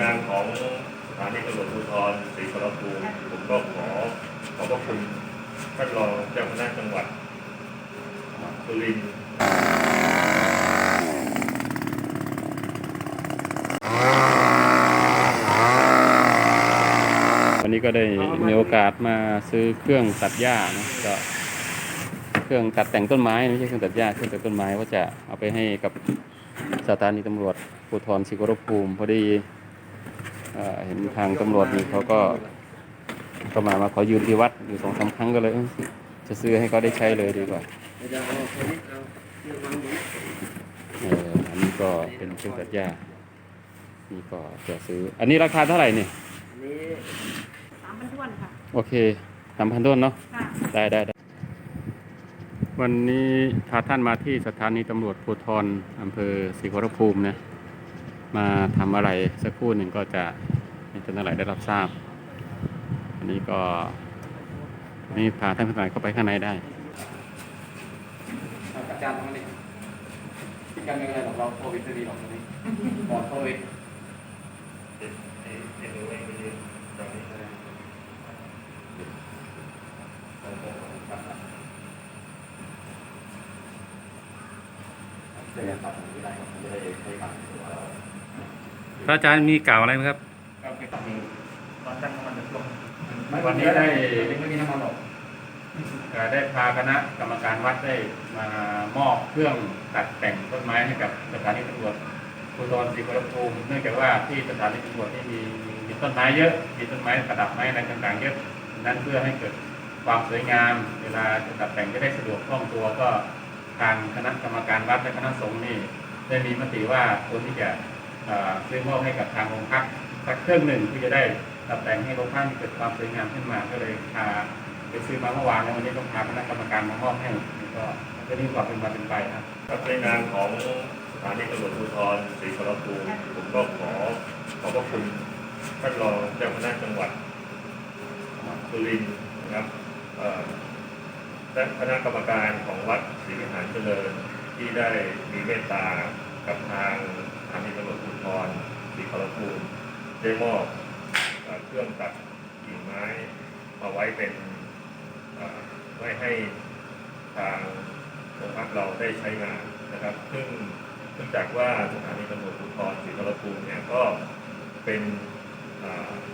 นามของสถานีตำรวจภูธรศรีขอรภูมิผมก็ขอขอบพระคุณท่านรองเจ้าคณะจังหวัดสุรินทร์วันนี้ก็ได้มีโอกาสมาซื้อเครื่องตัดหญ้านะก็เครื่องตัดแต่งต้นไม้ไม่ใช่เครื่องตัดหญ้าเครื่องตัดต้นไม้ว่าจะเอาไปให้กับสถานีตำรวจภูธรศรีขอรภูมิพอดี เอ่อเห็นทางตำรวจนี่เขาก็ก็มามาขอยืมที่วัดอยู่สองสามครั้งก็เลยเอ้ยจะซื้อให้เขาได้ใช้เลยดีกว่าเอออันนี้ก็เป็นเครื่องตัดหญ้านี่ก็จะซื้อ อันนี้ราคาเท่าไหร่เนี่ยสามพันทวนค่ะ โอเคสามพันต้นเนาะค่ะได้ได้ได้ วันนี้พาท่านมาที่สถานีตำรวจภูธรอำเภอศรีขอรภูมินะ มาทำอะไรสักครู่หนึ่งก็จะให้ท่านทั้งหลายได้รับทราบ อันนี้ก็วันนี้พาท่านทั้งหลายเข้าไปข้างในได้อาจารย์ทำไมเนี่ยคิดกันไม่เป็นไรหรอกเราโควิดจะดีหรอกตอนนี้ปลอดโควิดเห็นเห็นเห็นหรือไม่เห็นตรงนี้ก็ได้เดี๋ยวตัดไม่ได้ครับจะได้ใช้กัน พระอาจารย์มีกล่าวอะไรไหมครับก็เก็บตัดเองตอนตั้งน้ำมันจะลงวันนี้ได้ไม่มีน้ำมันหรอกได้พาคณะกรรมการวัดได้มามอบเครื่องตัดแต่งต้นไม้ให้กับสถานีตำรวจภูธรศรีขอรภูมิเนื่องจากว่าที่สถานีตำรวจนี่มีมีต้นไม้เยอะ มีต้นไม้ประดับไม้อะไรต่างๆเยอะนั้นเพื่อให้เกิดความสวยงาม เวลาจะตัดแต่งจะได้สะดวกคล่องตัวก็ทางคณะกรรมการวัดและคณะสงฆ์นี่ได้มีมติว่าควรที่จะเอ่อ ซื้อมอบให้กับทางโรงพักสักเครื่องหนึ่งที่จะได้ตัดแต่งให้โรงพักมีเกิดความสวยงามขึ้นมา ก็เลยพาไปซื้อมาเมื่อวานแล้ววันนี้ต้องพาคณะกรรมการมามอบให้นี่ก็ก็นี่ความเป็นมาเป็นไปครับครับในนามของสถานีตำรวจภูธรศรีขอรภูมิผมก็ขอขอบพระคุณท่านรองเจ้าคณะจังหวัดสุรินทร์นะครับและคณะกรรมการของวัดศรีหารเจริญที่ได้มีเมตตากับทางานีตำรวจภูธรศรีขอรภูมิได้มอบเครื่องตัดกิ่งไม้มาไว้เป็นไว้ให้ทางโรงพักเราได้ใช้งานนะครับ ซึ่งเนื่องจากว่าสถานีตำรวจภูธรศรีขอรภูมิเนี่ยก็เป็น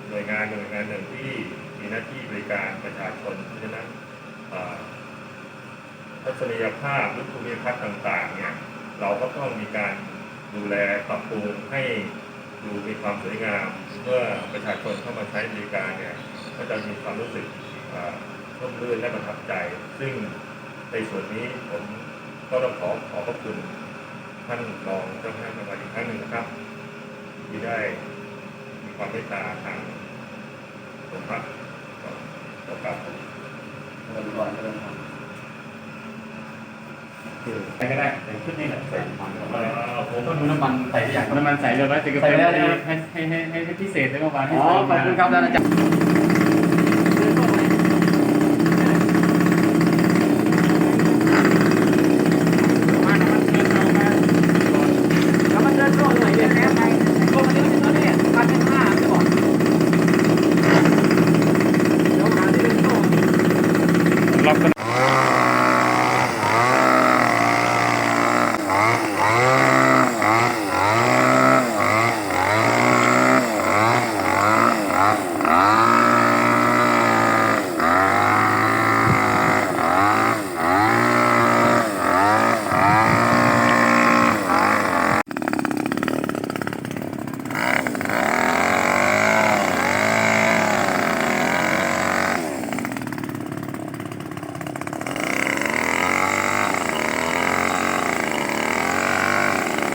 หน่วยงานหน่วยงานหนึ่งที่มีหน้าที่บริการประชาชนเพราะฉะนั้นทัศนียภาพหรือภูมิทัศน์ต่างๆเนี่ยเราก็ต้องมีการ ดูแลปรับปรุงให้ดูมีความสวยงาม เมื่อประชาชนเข้ามาใช้บริการเนี่ยก็จะมีความรู้สึกร่มรื่นและประทับใจ ซึ่งในส่วนนี้ผมก็ต้องขอขอบพระคุณท่านรองเจ้าคณะจังหวัดอีกครั้งหนึ่งนะครับ ที่ได้มีความเมตตาทางสมพักก็ขอกราบขอบคุณเริ่มก่อนเริ่มทำใครก็ได้แต่ชุดนี้แหละใส่เอ่อผมต้นน้ำมันใส่ที่อย่างน้ำมันใส่เรียบร้อยแต่กาแฟใส่แล้วให้นะให้ให้ให้ให้พิเศษเลยเมื่อวานให้อ๋อใส่ขอบคุณครับท่านอาจารย์ Ah!